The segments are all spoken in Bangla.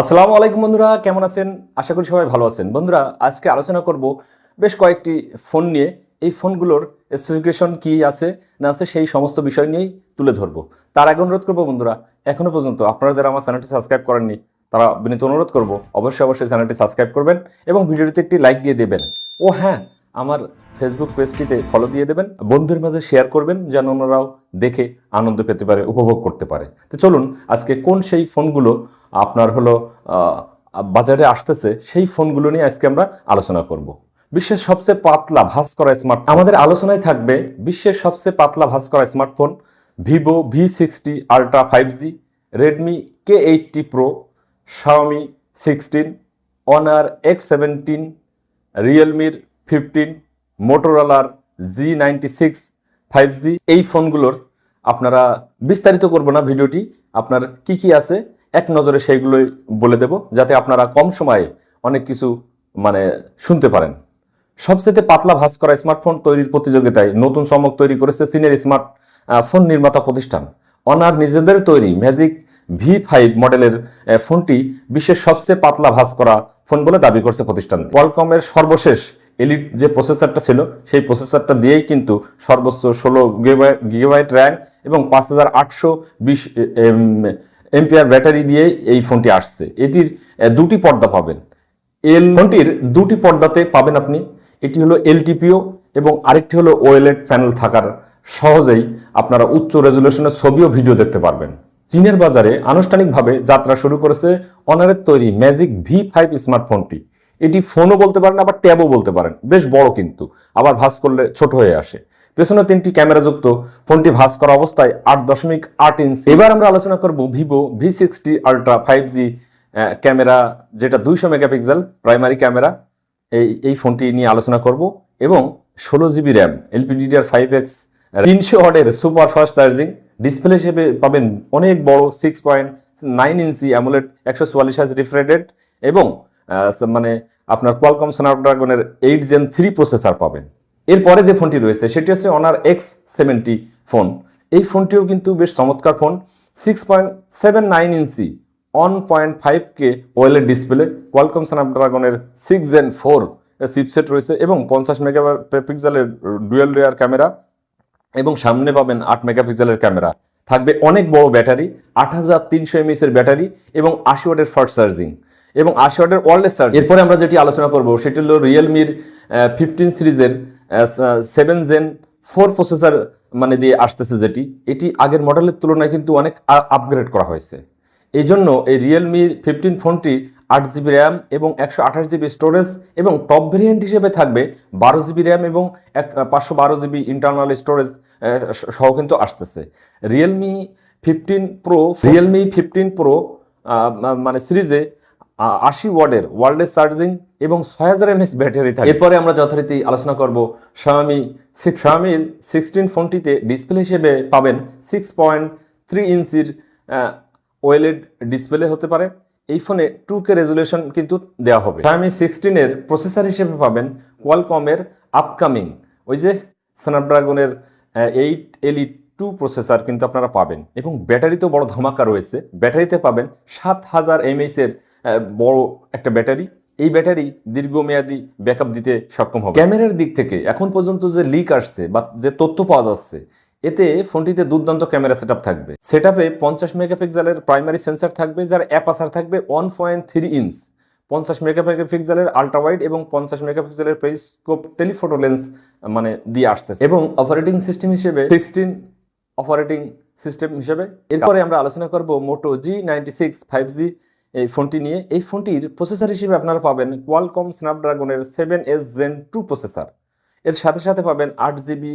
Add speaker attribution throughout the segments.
Speaker 1: আসসালামু আলাইকুম বন্ধুরা, কেমন আছেন? আশা করি সবাই ভালো আছেন। বন্ধুরা, আজকে আলোচনা করব বেশ কয়েকটি ফোন নিয়ে। এই ফোনগুলোর স্পেসিফিকেশন কি আছে, না আছে, সেই সমস্ত বিষয় নিয়েই তুলে ধরবো। তার আগে অনুরোধ করব বন্ধুরা, এখনও পর্যন্ত আপনারা যারা আমার চ্যানেলটি সাবস্ক্রাইব করেননি, তারা বিনীত অনুরোধ করব, অবশ্যই অবশ্যই চ্যানেলটি সাবস্ক্রাইব করবেন এবং ভিডিওটিতে একটি লাইক দিয়ে দেবেন। ও হ্যাঁ আমার ফেসবুক পেজটিতে ফলো দিয়ে দেবেন, বন্ধুদের মাঝে শেয়ার করবেন, যেন ওনারাও দেখে আনন্দ পেতে পারে, উপভোগ করতে পারে। তো চলুন, আজকে কোন সেই ফোনগুলো আপনার হলো বাজারে আসতেছে, সেই ফোনগুলো নিয়ে আজকে আমরা আলোচনা করব। বিশ্বের সবচেয়ে পাতলা ভাঁজ করা স্মার্ট আমাদের আলোচনায় থাকবে বিশ্বের সবচেয়ে পাতলা ভাঁজ করা smartphone Vivo V sixty ultra five G, Redmi K eighty pro, Xiaomi sixteen Honor X seventeen, রিয়েলমির fifteen, মোটোরোলার G ninety six five G. এই ফোনগুলোর আপনারা বিস্তারিত করব না ভিডিওটি। আপনার কি কি আছে এক নজরে সেইগুলোই বলে দেব, যাতে আপনারা কম সময়ে অনেক কিছু মানে শুনতে পারেন। সবচেয়ে পাতলা ভাঁজ করা স্মার্টফোন তৈরির প্রতিযোগিতায় নতুন চমক তৈরি করেছে চীনের স্মার্ট ফোন নির্মাতা প্রতিষ্ঠান। অনার নিজেদের তৈরি ম্যাজিক ভি ফাইভ মডেলের ফোনটি বিশ্বের সবচেয়ে পাতলা ভাঁজ করা ফোন বলে দাবি করছে প্রতিষ্ঠান। কোয়ালকমের সর্বশেষ এলিট যে প্রসেসরটা ছিল, সেই প্রসেসরটা দিয়েই কিন্তু সর্বোচ্চ ষোলো গিগাবাইট র্যাম এবং পাঁচ হাজার আটশো বিশ এমপিআর ব্যাটারি দিয়ে এই ফোনটি আসছে। এটির দুটি পর্দা পাবেন। এল, ফোনটির দুটি পর্দাতে পাবেন আপনি। এটি হলো এলটিপিও এবং আরেকটি হলো ওয়েলেট প্যানেল থাকার সহজেই আপনারা উচ্চ রেজুলেশনের ছবি ও ভিডিও দেখতে পারবেন। চীনের বাজারে আনুষ্ঠানিকভাবে যাত্রা শুরু করেছে অনারের তৈরি ম্যাজিক ভি ফাইভ স্মার্টফোনটি। এটি ফোনও বলতে পারেন, আবার ট্যাবও বলতে পারেন। বেশ বড় কিন্তু, আবার ভাস করলে ছোট হয়ে আসে। পেছনে তিনটি ক্যামেরাযুক্ত ফোনটি ভাঁজ করা অবস্থায় আট দশমিক আট ইঞ্চ এবার আমরা আলোচনা করব Vivo V sixty ultra five G camera, যেটা দুইশো মেগাপিক্সেল প্রাইমারি ক্যামেরা। এই এই ফোনটি নিয়ে আলোচনা করব এবং ষোলো GB RAM LPDDR five X তিনশো ওয়াটের সুপার ফাস্ট চার্জিং ডিসপ্লে হিসেবে পাবেন অনেক বড় six point nine inch AMOLED একশো চুয়াল্লিশ হাজ রিফ্রেডেড এবং মানে আপনার কোয়ালকম স্ন্যাপড্রাগনের এইট জেন থ্রি প্রসেসর পাবেন। এরপরে যে ফোনটি রয়েছে, সেটি হচ্ছে অনার এক্স সেভেন্টি ফোন এই ফোনটিও কিন্তু বেশ চমৎকার phone. Six point seven nine inch one point five K ওয়েলের display Qualcomm স্ন্যাপড্রাগনের সিক্স জেন ফোর চিপসেট রয়েছে এবং পঞ্চাশ মেগা পিক্সেলের ডুয়েল রেয়ার ক্যামেরা এবং সামনে পাবেন আট মেগা মেগাপিক্সেলের ক্যামেরা থাকবে অনেক বড় ব্যাটারি, আট হাজার তিনশো এমএস এর ব্যাটারি এবং আশি ওয়াটের ফাস্ট চার্জিং এবং আশি ওয়াটের ওয়ারলেস চার্জ এরপরে আমরা যেটি আলোচনা করব, সেটি হলো রিয়েলমির ফিফটিন সিরিজের সেভেন জেন ফোর প্রসেসর মানে দিয়ে আসতেছে যেটি, এটি আগের মডেলের তুলনায় কিন্তু অনেক আপগ্রেড করা হয়েছে। এই জন্য এই রিয়েলমি ফিফটিন ফোনটি আট জিবি র্যাম এবং একশো আঠাশ জিবি স্টোরেজ এবং টপ ভেরিয়েন্ট হিসেবে থাকবে বারো জিবি র্যাম এবং এক পাঁচশো বারো জিবি ইন্টারনাল স্টোরেজ সহ কিন্তু আসতেছে। Realme fifteen pro Realme fifteen pro মানে সিরিজে আশি ওয়ার্ডের ওয়ার্ল্ডের চার্জিং এবং ছয় হাজার এমএস ব্যাটারি থাকে। এরপরে আমরা যথারীতি আলোচনা করব শাওমি সিক্স শাওমির সিক্সটিন ফোনটিতে ডিসপ্লে হিসেবে পাবেন সিক্স পয়েন্ট থ্রি ইঞ্চির ওয়েলেড ডিসপ্লে হতে পারে। এই ফোনে টু কে রেজুলেশন কিন্তু দেওয়া হবে। শাওমি সিক্সটিনের প্রসেসর হিসেবে পাবেন কোয়ালকমের আপকামিং ওই যে স্ন্যাপড্রাগনের এইট এলই টু প্রসেসর কিন্তু আপনারা পাবেন। এবং ব্যাটারিতেও বড় ধামাকা রয়েছে। ব্যাটারিতে পাবেন সাত হাজার এমএইচ এর বড় একটা ব্যাটারি। এই ব্যাটারি দীর্ঘমেয়াদী ব্যাকআপ দিতে সক্ষম হবে। ক্যামেরার দিক থেকে এখন পর্যন্ত যে লিক আসছে বা যে তথ্য পাওয়া যাচ্ছে, এতে ফোনটিতে দুর্দান্ত ক্যামেরা সেটআপ থাকবে। সেটআপে পঞ্চাশ মেগাপিক্সেলের প্রাইমারি সেন্সার থাকবে, যার অ্যাপাসার থাকবে ওয়ান পয়েন্ট থ্রি ইঞ্চ পঞ্চাশ মেগাপিক্সেলের আল্ট্রা ওয়াইড এবং পঞ্চাশ মেগাপিক্সেলের পেরিস্কোপ টেলিফোটো লেন্স মানে দিয়ে আসতেছে। এবং অপারেটিং সিস্টেম হিসেবে সিক্সটিন অপারেটিং সিস্টেম হিসেবে। এরপরে আমরা আলোচনা করব Moto G ninety six five G এই ফোনটি নিয়ে। এই ফোনটির প্রসেসর হিসেবে আপনারা পাবেন Qualcomm স্ন্যাপড্রাগনের seven S gen two processor এর সাথে সাথে পাবেন আট জিবি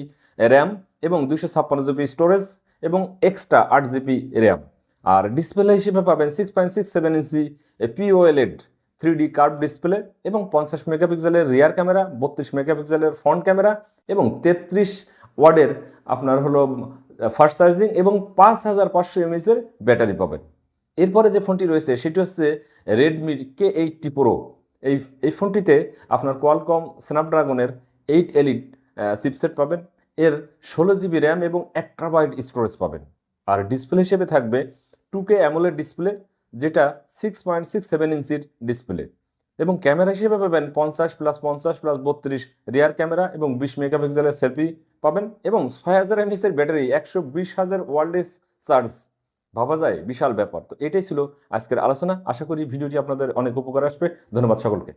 Speaker 1: র্যাম এবং দুশো ছাপ্পান্ন জিবি স্টোরেজ এবং এক্সট্রা আট জিবি র্যাম আর ডিসপ্লে হিসেবে পাবেন six point six seven inch POLED three D curve display এবং পঞ্চাশ মেগাপিক্সেলের রিয়ার ক্যামেরা বত্রিশ মেগাপিক্সেলের ফ্রন্ট ক্যামেরা এবং তেত্রিশ ওয়ার্ডের আপনার হলো ফাস্ট চার্জিং এবং পাঁচ হাজার পাঁচশো এমএসের ব্যাটারি পাবেন। এরপরে যে ফোনটি রয়েছে, সেটি হচ্ছে রেডমির কে এইটটি প্রো এই এই ফোনটিতে আপনার কোয়ালকম স্ন্যাপড্রাগনের এইট এলিট চিপসেট পাবেন। এর ষোলো জিবি র্যাম এবং এক ট্রাবাইট স্টোরেজ পাবেন। আর ডিসপ্লে হিসেবে থাকবে টু কে অ্যামোলেড ডিসপ্লে যেটা সিক্স পয়েন্ট সিক্স সেভেন ইঞ্চির ডিসপ্লে এবং ক্যামেরা হিসেবে পাবেন পঞ্চাশ প্লাস পঞ্চাশ প্লাস বত্রিশ রিয়ার ক্যামেরা এবং বিশ মেগাপিক্সেলের সেলফি পাবেন। এবং ছয় হাজার এমএসের ব্যাটারি একশো বিশ হাজার ওয়ার্ল্ডের চার্জ ভাবা যায়, বিশাল ব্যাপার। তো এটাই ছিল আজকের আলোচনা। আশা করি ভিডিওটি আপনাদের অনেক উপকার আসবে। ধন্যবাদ সকলকে।